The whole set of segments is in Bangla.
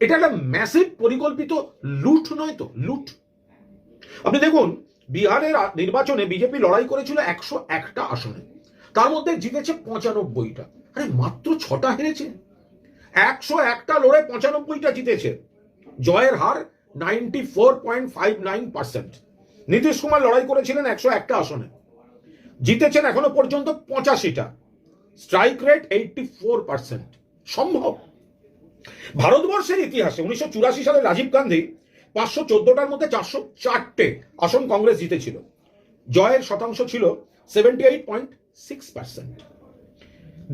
এটা একটা ম্যাসিভ পরিকল্পিত লুট নয় তো, লুট। আপনি দেখুন, বিহারের নির্বাচনে বিজেপি লড়াই করেছিল একশো একটা আসনে। তার মধ্যে জিতেছে পঁচানব্বইটা। আরে, মাত্র ছটা হেরেছে। একশো একটা লড়ে পঁচানব্বইটা জিতেছে। জয়ের হার ninety four point five nine percent Nitish Kumar লড়াই করেছিলেন একশো একটা আসনে। জিতেছেন এখনও পর্যন্ত পঁচাশিটা। Strike rate eighty four percent সম্ভব। ভারতবর্ষের ইতিহাসে উনিশশো চুরাশি সালে রাজীব গান্ধী পাঁচশো চোদ্দটার মধ্যে চারশো চারটে আসন কংগ্রেস জিতেছিল। জয়ের শতাংশ ছিল seventy eight point six percent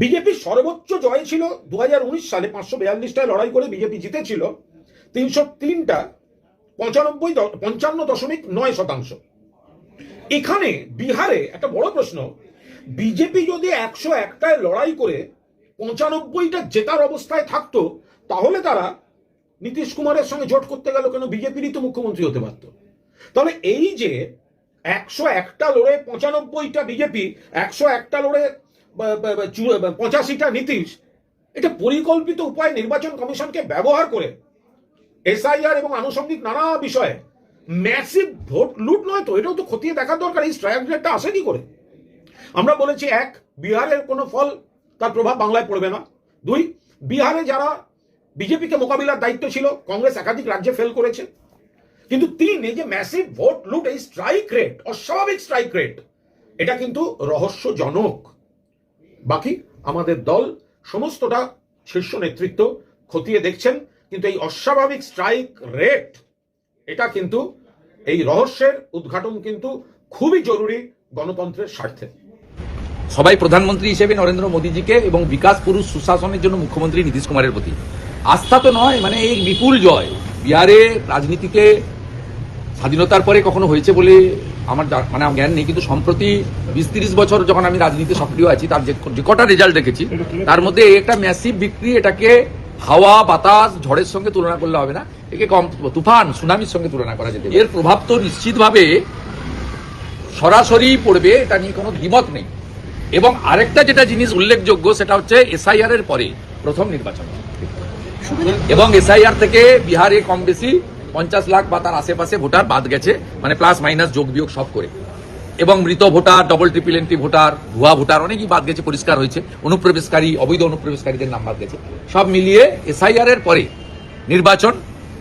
বিজেপির সর্বোচ্চ জয় ছিল দুহাজার উনিশ সালে পাঁচশো বিয়াল্লিশটায় লড়াই করে বিজেপি জিতেছিল তিনশো তিনটা পঁচানব্বই পঞ্চান্ন দশমিক নয় শতাংশ। এখানে বিহারে একটা বড় প্রশ্ন, বিজেপি যদি একশো একটায় লড়াই করে পঁচানব্বইটা জেতার অবস্থায় থাকতো তাহলে তারা নীতিশ কুমারের সঙ্গে জোট করতে গেল কেন? বিজেপিরই তো মুখ্যমন্ত্রী হতে পারত। তাহলে এই যে একশো একটা লড়ে পঁচানব্বইটা বিজেপি, একশো একটা লড়ে পঁচাশিটা নীতিশ, এটা পরিকল্পিত উপায় নির্বাচন কমিশনকে ব্যবহার করে এসআইআর এবং আনুষঙ্গিক নানা বিষয়ে ম্যাসিভ ভোট লুট নয় তো, এটাও তো খতিয়ে দেখার দরকার, এই স্ট্রাইক রেটটা আসে কি করে? আমরা বলেছি, এক, বিহারের কোনো ফল তার প্রভাব বাংলায় পড়বে না। দুই, বিহারে যারা বিজেপিকে মোকাবিলার দায়িত্ব ছিল, কংগ্রেস একাধিক রাজ্যে ফেল করেছে। কিন্তু তিন যে ম্যাসিভ ভোট লুট এই স্ট্রাইক রেট অস্বাভাবিক স্ট্রাইক রেট এটা কিন্তু রহস্যজনক। বাকি আমাদের দল সমস্তটা শীর্ষ নেতৃত্ব খতিয়ে দেখছেন, কিন্তু এই অস্বাভাবিক স্ট্রাইক রেট এটা কিন্তু এই রহস্যের উদ্ঘাটন কিন্তু খুবই জরুরি গণতন্ত্রের স্বার্থে। সবাই প্রধানমন্ত্রী হিসেবে নরেন্দ্র মোদীজিকে এবং বিকাশ পুরুষ সুশাসনের জন্য মুখ্যমন্ত্রী নীতিশ কুমারের প্রতি। আস্থা তো নয় মানে এই বিপুল জয়। বিহারে রাজনীতিতে স্বাধীনতার পরে কখনো হয়েছে বলে আমার মানে আমার জ্ঞান নেই, কিন্তু সম্প্রতি বিশ তিরিশ বছর যখন আমি রাজনীতি সক্রিয় আছি, তার যে কটা রেজাল্ট দেখেছি, তার মধ্যে একটা ম্যাসিভ বিক্রি এটাকে হাওয়া, বাতাস, ঝড়ের সঙ্গে তুলনা করলে হবে না, একে কম তুফান, সুনামির সঙ্গে তুলনা করা যেতে এর প্রভাব তো নিশ্চিতভাবে সরাসরি পড়বে, এটা নিয়ে কোনো দ্বিমত নেই। এবং আরেকটা যেটা জিনিস উল্লেখযোগ্য, সেটা হচ্ছে এসআইআর এর পরে প্রথম নির্বাচন। এবং এসআইআর থেকে বিহারে কম বেশি পঞ্চাশ লাখ বা তার আশেপাশে ভোটার বাদ গেছে মানে প্লাস মাইনাস যোগ বিয়োগ সব করে। এবং মৃত voter double triple entry voter, ভুয়া ভোটার অনেকই বাদ গেছে, পরিষ্কার হয়েছে। অনুপ্রবেশকারী, অবৈধ অনুপ্রবেশকারীদের নাম বাদ গেছে। সব মিলিয়ে এসআইআর এর পরে নির্বাচন,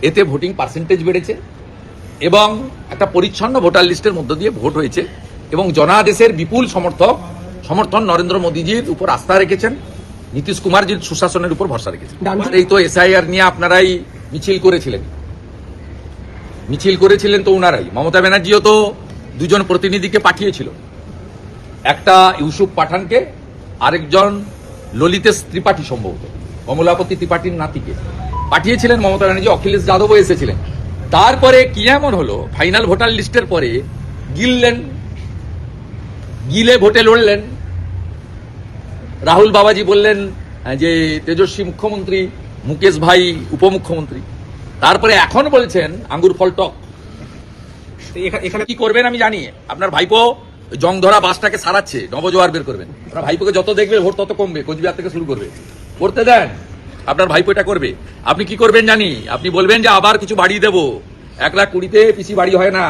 এতে ভোটিং পার্সেন্টেজ বেড়েছে এবং একটা পরিচ্ছন্ন ভোটার লিস্টের মধ্য দিয়ে ভোট হয়েছে এবং জনাদেশের বিপুল সমর্থক, সমর্থন নরেন্দ্র মোদীজির উপর আস্থা রেখেছেন। নীতিশ কুমারজির সুশাসনের উপর ভরসা রেখেছেন এই তো এসআইআর নিয়ে আপনারাই মিছিল করেছিলেন। মিছিল করেছিলেন তো ওনারাই মমতা ব্যানার্জিও তো দুজন প্রতিনিধিকে পাঠিয়েছিল। একটা ইউসুফ পাঠানকে আরেকজন ললিতেশ ত্রিপাঠী সম্ভবত কমলাপতি ত্রিপাঠীর নাতিকে। পাঠিয়েছিলেন মমতা ব্যানার্জি অখিলেশ যাদবও এসেছিলেন। তারপরে কি এমন হলো ফাইনাল ভোটার লিস্টের পরে গিললেন গিলে ভোটে লড়লেন রাহুল বাবাজি বললেন যে তেজস্বী মুখ্যমন্ত্রী মুকেশ ভাই উপমুখ্যমন্ত্রী। তারপরে এখন বলছেন আঙ্গুর ফল টক। এখানে কি করবেন আমি জানি। আপনার ভাইপো জং ধরা বাসটাকে সারাচ্ছে নবজোয়ার বের করবেন। আপনার ভাইপোকে যত দেখবে ভোট তত কমবে কোচবিহার থেকে শুরু করবে। করতে দেন আপনার ভাইপো এটা করবে। আপনি কি করবেন জানি? আপনি বলবেন যে আবার কিছু বাড়িয়ে দেবো। এক লাখ কুড়িতে পিসি বাড়ি হয় না।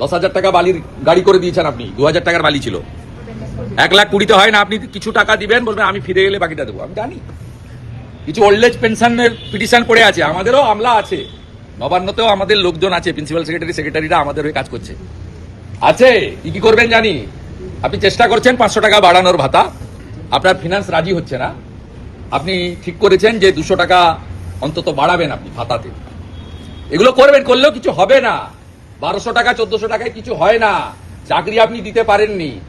দশ হাজার টাকা বালির গাড়ি করে দিয়েছেন আপনি দু হাজার টাকার বালি ছিল। এক লাখ কুড়িতে হয় না, আপনি কিছু টাকা দিবেন, বলবেন আমি ফিরে গেলে বাকিটা দেবো। আমি জানি। কিছু ওল্ড এজ পেনশনের পিটিশন পড়ে আছে, আমাদেরও আমলা আছে। নবান্নতেও আমাদের লোকজন আছে প্রিন্সিপাল সেক্রেটারি সেক্রেটারিরা আমাদের হয়ে কাজ করছে। আছে, কি কি করবেন জানি? আপনি চেষ্টা করছেন পাঁচশো টাকা বাড়ানোর ভাতা। আপনার ফিনান্স রাজি হচ্ছে না। আপনি ঠিক করেছেন যে দুশো টাকা অন্তত বাড়াবেন আপনি ভাতাতে। এগুলো করবেন, করলেও কিছু হবে না। বারোশো টাকা, চোদ্দশো টাকায় কিছু হয় না। চাকরি আপনি দিতে পারেননি।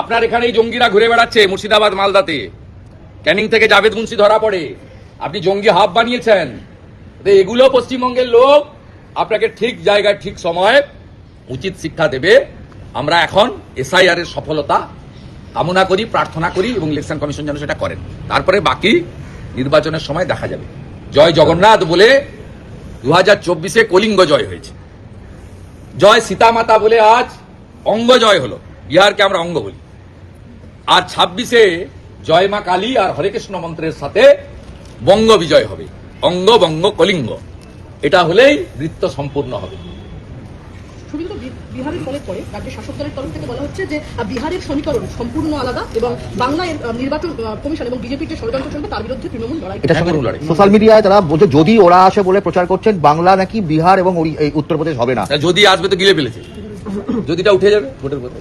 আপনার এখানে এই জঙ্গিরা ঘুরে বেড়াচ্ছে মুর্শিদাবাদ, মালদাতে। ক্যানিং থেকে জাভেদ মুন্সি ধরা পড়ে। আপনি জঙ্গি হাব বানিয়েছেন। এগুলো পশ্চিমবঙ্গের লোক আপনাকে ঠিক জায়গায়, ঠিক সময়ে উচিত শিক্ষা দেবে। আমরা এখন এসআইআর এর সফলতা কামনা করি, প্রার্থনা করি এবং ইলেকশন কমিশন যেন সেটা করেন। তারপরে বাকি নির্বাচনের সময় দেখা যাবে। জয় জগন্নাথ বলে দু হাজার চব্বিশে কলিঙ্গ জয় হয়েছে। জয় সীতামাতা বলে আজ অঙ্গ জয় হলো। বিহারকে আমরা অঙ্গ বলি। আর ছাব্বিশে জয় মা কালী আর হরে কৃষ্ণ মন্ত্রের সাথে বঙ্গ বিজয় হবে। অঙ্গ বঙ্গ কলিঙ্গ। এটা হলেই নৃত্য সম্পূর্ণ হবে। বিহারের ফলের পরে রাজ্যের শাসক দলের তরফ থেকে বলা হচ্ছে যে বিহারের সমীকরণ সম্পূর্ণ আলাদা এবং বাংলায় নির্বাচন কমিশন এবং বিজেপির যে ষড়যন্ত্র চলবে তার বিরুদ্ধে তৃণমূল লড়াই এটার সঙ্গে লড়াই। সোশ্যাল মিডিয়ায় তারা বলছে যদি ওরা আসে বলে প্রচার করছেন বাংলা নাকি বিহার এবং উত্তরপ্রদেশ হবে না। যদি আসবে তো গিলে ফেলেছে। যদিটা উঠে যাবে ভোটের পরে।